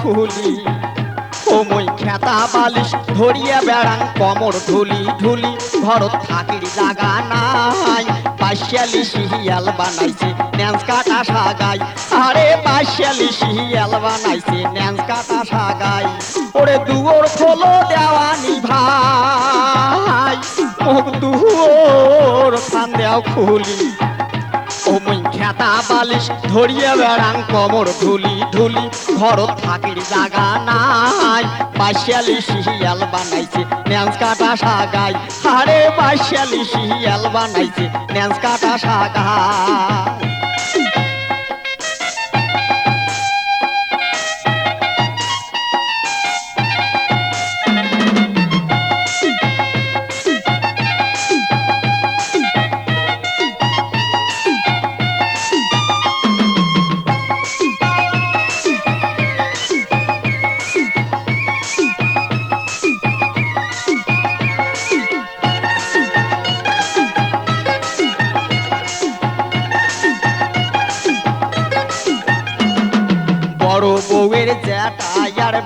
খুলি। ও মই খেতা বালিশ ধরিয়া বেড়ান কমর ঢুলি ঢুলি ঘর থাকির জাগা নাই পাশালি শিয়াল বানাইছে কাটা সাগাই আরে পাশালি শিয়াল বানাইছে কাটা সাগাই ওরে দুয়োর খোলো দেওয়ানি ভাই মুখ দুয়োর খান দেও খুলি। মুই খেতা বালিশ ধরিয়া বেড়াং কমর ধুলি ধুলি, ঘর থাকির জাগা নাই। পাশিয়ালি শিয়াল বানাইছে ন্যান্স কাটা সাগাই আরে পাশিয়ালি শিয়াল বানাইছে ন্যান্স কাটা সাগাই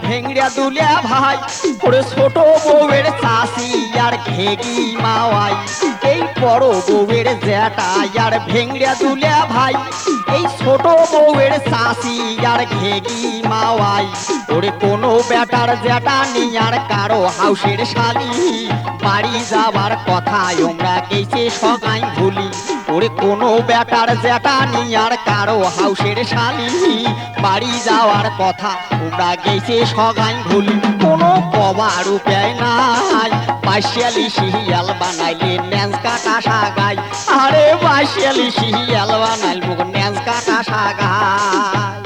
ভেংড়া দুলিয়া ভাই ওরে ছোট বউয়ের চাষি আর ঘেগি মাওয়াই। বড় বউয়ের জ্যাঠা আর দুলিয়া ভাই। এই ছোট বউয়ের আর ঘেগি মাওয়াই। ওরে কোনো বেটার জ্যাঠা নিয়ার কারও হাউসের শালি। বাড়ি যাবার কথা আমরা গেছে সগাই ভুলি। ওরে কোনো বেটার জ্যাঠা নিয়ার কারও হাউসের শালি। বাড়ি যাওয়ার কথা তোমরা গেছে সগাই ভুলি। কোনো কবার উপায় নাই। পাশিয়ালি শিয়াল বানাইলে ন্যান্স কাটা সাগাই আরে পাশিয়ালি শিয়াল বানাইল মুখ ন্যান্স কাটা সাগাই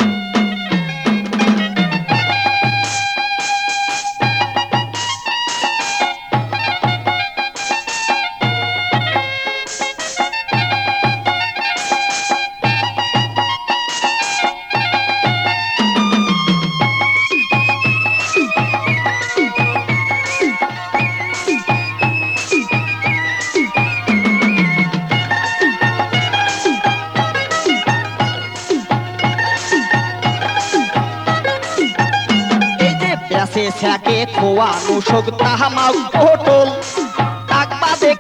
স্যাকে খোয়া নোশক তাহামাও পটল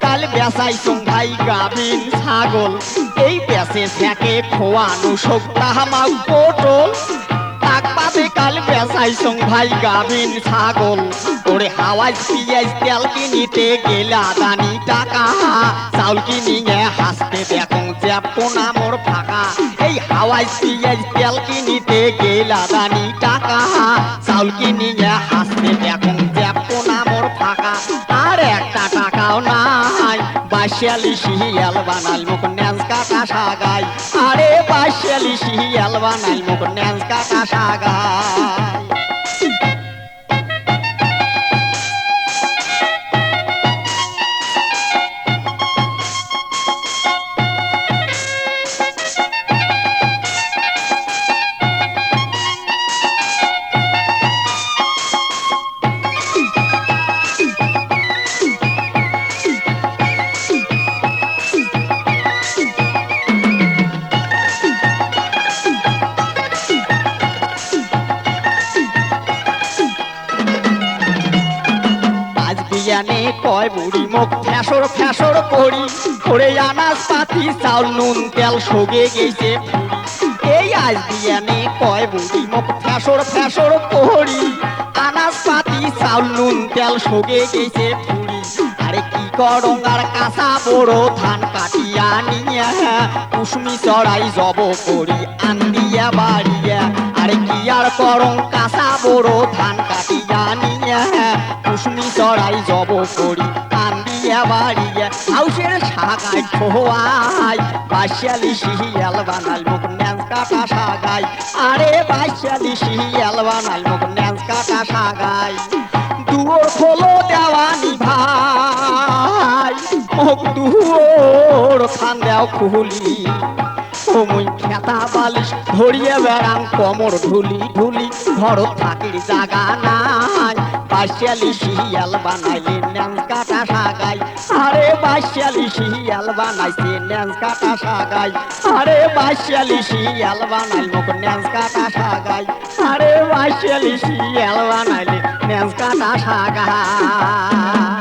কাল গাবিন ছাগল। এই ব্যাসে স্যাকে নোশক তাহামাও পটল কাল গাবিন ছাগল। ওরে পিঁয়াজ তেল কিনিতে গেলা দানি টাকা। চাউল কিনিয়ে হাসতে দেখো জ্যাপো নামর ফাঁকা। এই হাওয়াজ পিঁয়াজ তেল কিনিতে গেলা দানি বাসিয়ালি শিয়াল বানাল মুখ ন্যাস কাটা সাগাই। আরে পাশালি শিয়াল বানাল মুখ ন্যাস কাটা সাগাই। কয় বুড়ি মুখ ফ্যাসর ফ্যাসর করি। করে পাতি চাউল নুন, তেল সগে গেছে। এই আজ কয় বুড়ি মুখ ফ্যাসর ফ্যাসর করি। পাতি চাউল নুন, তেল সগে গেছে। আরে কি করং আর কাঁচা বড় ধান কাটিয়া নিয়া। কুসমি চড়াই জব করি আন্দিয়া বাড়িয়া। আরে কি আর করং কাঁচা বড় ধান কাটিয়া নিয়া, কুসমি চড়াই জব করি আন্দিয়া বাড়িয়া, হাউসের সাগাই ঠোয়াই বাসিয়ালি শিয়াল বানাল, মুখ ন্যাজ কাটা সাগাই। আরে বাসিয়ালি শিয়াল বানাল, মুখ ন্যাজ কাটা সাগাই। দুয়োর খোলো দেওয়ানি ভাই, মুখ দুয়োর খান দেও খুলি। মুই খেতা বালিশ ধরিয়ে বেড়াং কমর ঢুলি ঢুলি। ঘর থাকির জাগা নাই। বাসিয়ালি শিয়াল বানাইলে ন্যান কাটা সাগাই। আরে বাসিয়ালি শিয়াল বানাইছে ন্যান কাটা সাগাই। আরে বাসিয়ালি শিয়াল বানাই মুখ ন্যান কাটা সাগাই। আরে বাসিয়ালি শিয়াল বানাইলে ন্যান কাটা সাগাই।